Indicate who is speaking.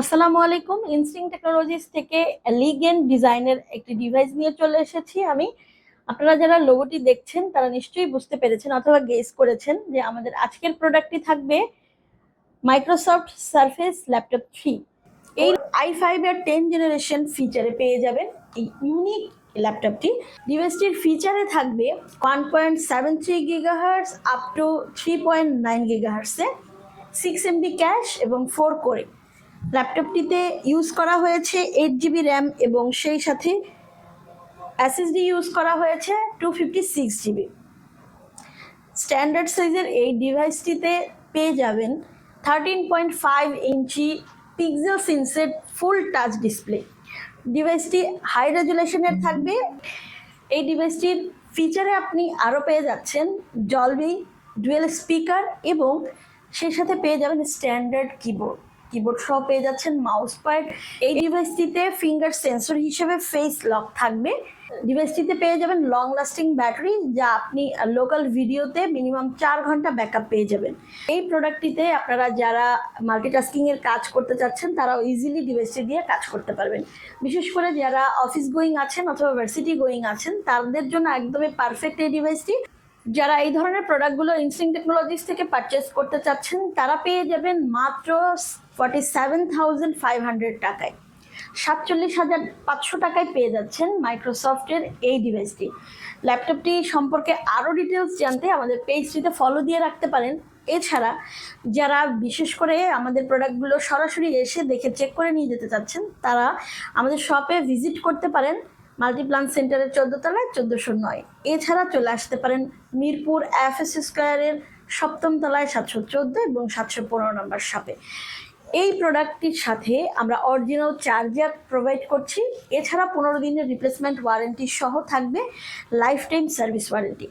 Speaker 1: আসসালামু আলাইকুম। Instinct technologies থেকে লিগেন ডিজাইনের একটি ডিভাইস নিয়ে চলে এসেছি আমি। আপনারা যারা লোগোটি দেখছেন, তারা নিশ্চয়ই বুঝতে পেরেছেন অথবা গেস করেছেন যে আমাদের আজকের প্রোডাক্টটি থাকবে মাইক্রোসফট সারফেস ল্যাপটপ থ্রি এই আই ফাইভ এর টেন জেনারেশন ফিচারে পেয়ে যাবেন এই ইউনিক ল্যাপটপটি ডিভাইসটির ফিচারে থাকবে one point seven three gigahertz up to three point nine গিগাহার্সে six MB cache এবং ফোর কোরে ল্যাপটপটিতে ইউজ করা হয়েছে এইট জিবি র্যাম এবং সেই সাথে এসএসডি ইউজ করা হয়েছে two fifty six GB standard সাইজের এই ডিভাইসটিতে পেয়ে যাবেন thirteen point five inch pixel সিনসেট full touch display ডিভাইসটি হাই রেজুলেশনের থাকবে। এই ডিভাইসটির ফিচারে আপনি আরও পেয়ে যাচ্ছেন জলবি ডুয়েল স্পিকার এবং সেই সাথে পেয়ে যাবেন স্ট্যান্ডার্ড কিবোর্ড কিবোর্ড সহ পেয়ে যাচ্ছেন মাউস প্যাড এই ডিভাইসটিতে ফিঙ্গার সেন্সর হিসেবে ফেস লক থাকবে। ডিভাইসটিতে পেয়ে যাবেন লং লাস্টিং ব্যাটারি যা আপনি লোকাল ভিডিওতে মিনিমাম চার ঘণ্টা ব্যাকআপ পেয়ে যাবেন। এই প্রোডাক্টটিতে আপনারা যারা মাল্টিটাস্কিং এর কাজ করতে চাচ্ছেন, তারাও ইজিলি ডিভাইসটি দিয়ে কাজ করতে পারবেন। বিশেষ করে যারা অফিস গোয়িং আছেন অথবা ভার্সিটি গোয়িং আছেন, তাদের জন্য একদমই পারফেক্ট এই ডিভাইসটি যারা এই ধরনের প্রোডাক্টগুলো ইনস্টিং টেকনোলজিস থেকে পারচেস করতে চাচ্ছেন, তারা পেয়ে যাবেন মাত্র forty seven thousand five hundred টাকায়। সাতচল্লিশ হাজার পাঁচশো টাকায় পেয়ে যাচ্ছেন মাইক্রোসফটের এই ডিভাইসটি ল্যাপটপটি সম্পর্কে আরও ডিটেলস জানতে আমাদের পেজটিতে ফলো দিয়ে রাখতে পারেন। এছাড়া, যারা বিশেষ করে আমাদের প্রোডাক্টগুলো সরাসরি এসে দেখে চেক করে নিয়ে যেতে চাচ্ছেন, তারা আমাদের শপে ভিজিট করতে পারেন। মাল্টিপ্লান সেন্টারের চোদ্দ তলায় চোদ্দোশো নয়। এছাড়া চলে আসতে পারেন মিরপুর এফ এস স্কোয়ারের সপ্তম তলায় সাতশো চোদ্দ এবং সাতশো পনেরো নম্বর শপে এই প্রোডাক্টটির সাথে আমরা অরিজিনাল চার্জার প্রোভাইড করছি। এছাড়া পনেরো দিনের রিপ্লেসমেন্ট ওয়ারেন্টি সহ থাকবে লাইফ টাইম সার্ভিস ওয়ারেন্টি।